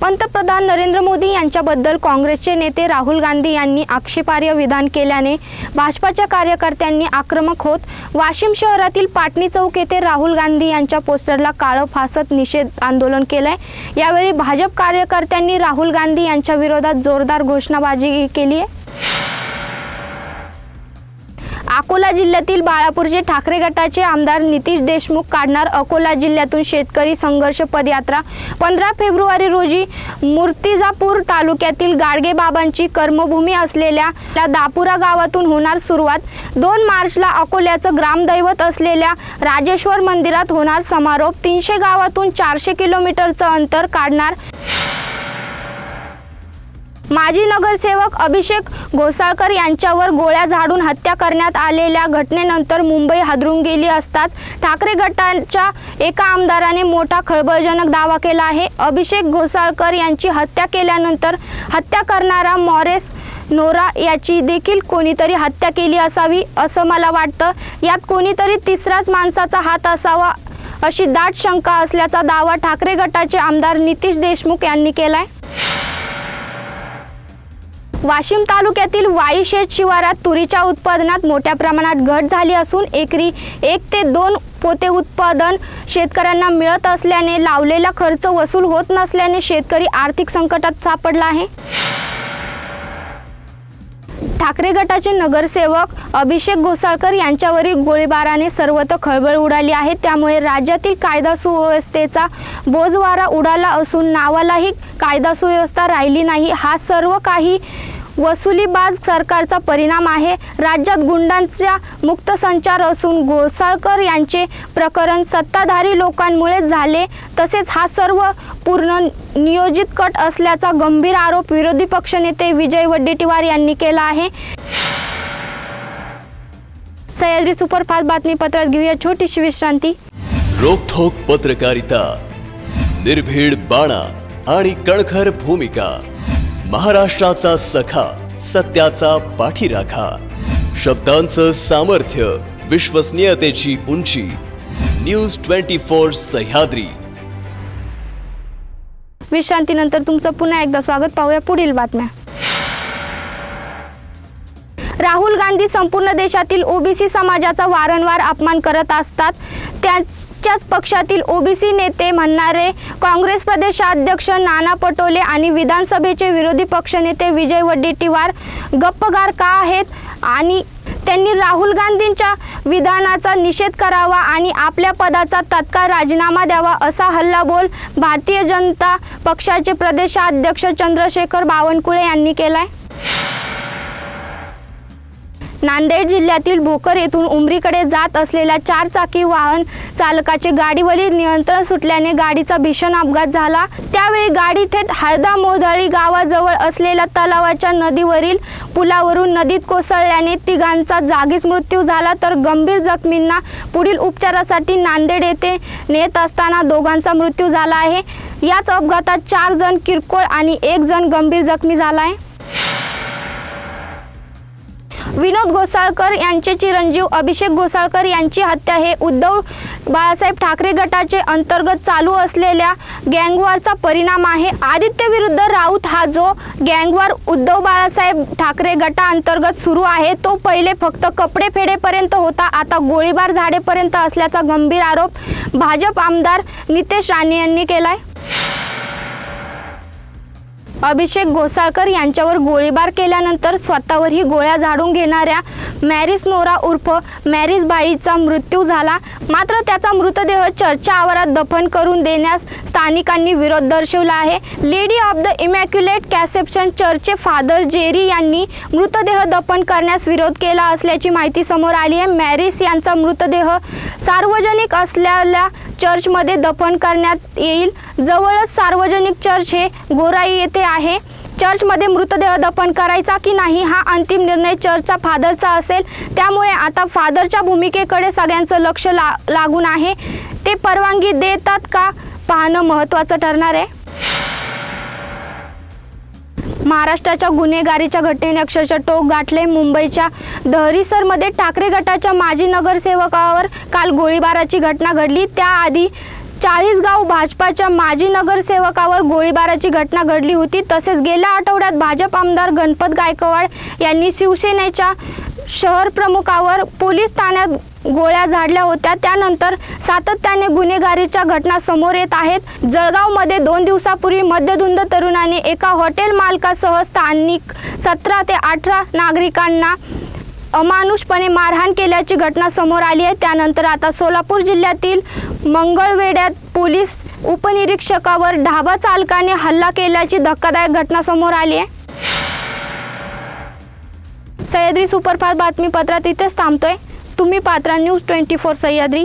पंतप्रधान नरेंद्र मोदी यांच्याबद्दल काँग्रेसचे नेते राहुल गांधी यांनी आक्षेपार्ह विधान केल्याने भाजपाच्या कार्यकर्त्यांनी आक्रमक होत वाशिम शहरातील पाटणी चौक येथे राहुल गांधी यांच्या पोस्टरला काळं फासत निषेध आंदोलन केलंय. यावेळी भाजप कार्यकर्त्यांनी राहुल गांधी यांच्या विरोधात जोरदार घोषणाबाजी केली आहे अकोला जिल्ह्यातील बाळापूरचे ठाकरे गटाचे आमदार नितीश देशमुख काढणार अकोला जिल्ह्यातून शेतकरी संघर्ष पदयात्रा. पंधरा फेब्रुवारी रोजी मूर्तिजापूर तालुक्यातील गाडगे बाबांची कर्मभूमी असलेल्या त्या दापुरा गावातून होणार सुरुवात. दोन मार्चला अकोल्याचं ग्रामदैवत असलेल्या राजेश्वर मंदिरात होणार समारोप. तीनशे गावातून चारशे किलोमीटरचं अंतर काढणार माजी नगरसेवक अभिषेक घोसाळकर यांच्यावर गोळ्या झाडून हत्या करण्यात आलेल्या घटनेनंतर मुंबई हादरून गेली असतात ठाकरे गटाच्या एका आमदाराने मोठा खळबळजनक दावा केला आहे. अभिषेक घोसाळकर यांची हत्या केल्यानंतर हत्या करणारा मॉरेस नोरा याची देखील कोणीतरी हत्या केली असावी असं मला वाटतं. यात कोणीतरी तिसराच माणसाचा हात असावा अशी दाट शंका असल्याचा दावा ठाकरे गटाचे आमदार नितीश देशमुख यांनी केलाय. वाशिम तालुक्यातील वाईशेत शिवारात तुरीच्या उत्पादनात मोठ्या प्रमाणात घट झाली असून एकरी एक ते दोन पोते उत्पादन शेतकऱ्यांना मिळत असल्याने लावलेला खर्च वसूल होत नसल्याने शेतकरी आर्थिक संकटात सापडला आहे. ठाकरे गटाचे नगरसेवक अभिषेक घोसाळकर यांच्यावरील गोळीबाराने सर्वत्र खळबळ उडाली आहे. त्यामुळे राज्यातील कायदा सुव्यवस्थेचा बोजवारा उडाला असून नावालाही कायदा सुव्यवस्था राहिली नाही. हा सर्व काही वसुलीबाज सरकारचा परिणाम आहे. राज्यात गुंडांचा मुक्त संचार असून घोसाळकर यांचे प्रकरण सत्ताधारी लोकांमुळे झाले. तसेच हा सर्व पूर्ण नियोजित कट असल्याचा गंभीर आरोप विरोधी पक्षनेते विजय वडेट्टीवार यांनी केला आहे. सह्याद्री सुपरफास्ट बातमीपत्रात घेऊया छोटीशी विश्रांती. रोखोक पत्रकारिता निर्भीड बाणा आणि कणखर भूमिका. महाराष्ट्राचा सखा सत्याचा पाठीराखा. शब्दांचं सामर्थ्य विश्वसनीयतेची उंची. News twenty four Sahyadri. विश्रांतीनंतर तुमचं पुन्हा एकदा स्वागत. पाहूया पुढील बातम्या. राहुल गांधी संपूर्ण देशातील ओबीसी समाजाचा वारंवार अपमान करत असतात. त्या त्यांच्याच पक्षातील ओबीसी नेते म्हणणारे काँग्रेस प्रदेशाध्यक्ष नाना पटोले आणि विधानसभेचे विरोधी पक्षनेते विजय वडेट्टीवार गप्पगार का आहेत? आणि त्यांनी राहुल गांधींच्या विधानाचा निषेध करावा आणि आपल्या पदाचा तत्काळ राजीनामा द्यावा असा हल्लाबोल भारतीय जनता पक्षाचे प्रदेशाध्यक्ष चंद्रशेखर बावनकुळे यांनी केलाय. नांदेड जिल्ह्यातील भोकर येथून उमरीकडे जात असलेल्या चार चाकी वाहन चालकाचे गाडीवरील नियंत्रण सुटल्याने गाडीचा भीषण अपघात झाला. त्यावेळी गाडी थेट हळदा मोधळी गावाजवळ असलेल्या तलावाच्या नदीवरील पुलावरून नदीत कोसळल्याने तिघांचा जागीच मृत्यू झाला. तर गंभीर जखमींना पुढील उपचारासाठी नांदेड येथे नेत असताना दोघांचा मृत्यू झाला आहे. याच अपघातात चार जण किरकोळ आणि एक जण गंभीर जखमी झाला आहे. विनोद घोसाळकर यांचे चिरंजीव अभिषेक घोसाळकर यांची हत्या हे उद्धव बाळासाहेब ठाकरे गटाचे अंतर्गत चालू असलेल्या गँगवारचा परिणाम आहे. आदित्य विरुद्ध राऊत हा जो गँगवार उद्धव बाळासाहेब ठाकरे गटाअंतर्गत सुरू आहे तो पहिले फक्त कपडे फेडेपर्यंत होता आता गोळीबार झाडेपर्यंत असल्याचा गंभीर आरोप भाजप आमदार नितेश राणे यांनी केलाय. अभिषेक घोसाळकर यांच्यावर गोळीबार केल्यानंतर स्वतःवरही गोळ्या झाडून घेणाऱ्या मॅरिस नोरा उर्फ मॅरिस बाईचा मृत्यू झाला. मात्र त्याचा मृतदेह चर्चा आवारात दफन करून देण्यास स्थानिकांनी विरोध दर्शवला आहे. Lady of the immaculate conception चर्चचे फादर जेरी यांनी मृतदेह दफन करण्यास विरोध केला असल्याची माहिती समोर आली आहे. मॅरिस यांचा मृतदेह सार्वजनिक असलेल्या चर्चमध्ये दफन करण्यात येईल. जवळच सार्वजनिक चर्च हे गोराई येथे आहे. चर्चमध्ये मृतदेह दफन करायचा की नाही हा अंतिम निर्णय चर्चचा फादरचा असेल. त्यामुळे आता फादरच्या भूमिकेकडे सगळ्यांचं लक्ष ला लागून आहे. ते परवानगी देतात का पाहणं महत्त्वाचं ठरणार आहे. महाराष्ट्राच्या गुन्हेगारीच्या घटनेने अक्षरशः टोक गाठले. मुंबईच्या दहरीसरमध्ये ठाकरे गटाच्या माजी नगरसेवकावर काल गोळीबाराची घटना घडली. त्याआधी चाळीसगाव भाजपाच्या माजी नगरसेवकावर गोळीबाराची घटना घडली होती. तसेच गेल्या आठवड्यात भाजप आमदार गणपत गायकवाड यांनी शिवसेनेच्या शहर प्रमुखावर पोलीस ठाण्यात गोळ्या झाडल्या होत्या. त्यानंतर सातत्याने गुन्हेगारीच्या घटना समोर येत आहेत. जळगावमध्ये दोन दिवसापूर्वी मध्यधुंद तरुणाने एका हॉटेल मालकासह स्थानिक सतरा ते अठरा नागरिकांना अमानुषपणे मारहाण केल्याची घटना समोर आली आहे. त्यानंतर आता सोलापूर जिल्ह्यातील मंगळवेड्यात पोलीस उपनिरीक्षकावर ढाबा चालकाने हल्ला केल्याची धक्कादायक घटना समोर आली आहे. सह्याद्री सुपरफास्ट बातमीपत्रात इथेच थांबतोय. तुम्ही पात्रा न्यूज ट्वेंटी फोर सह्याद्री.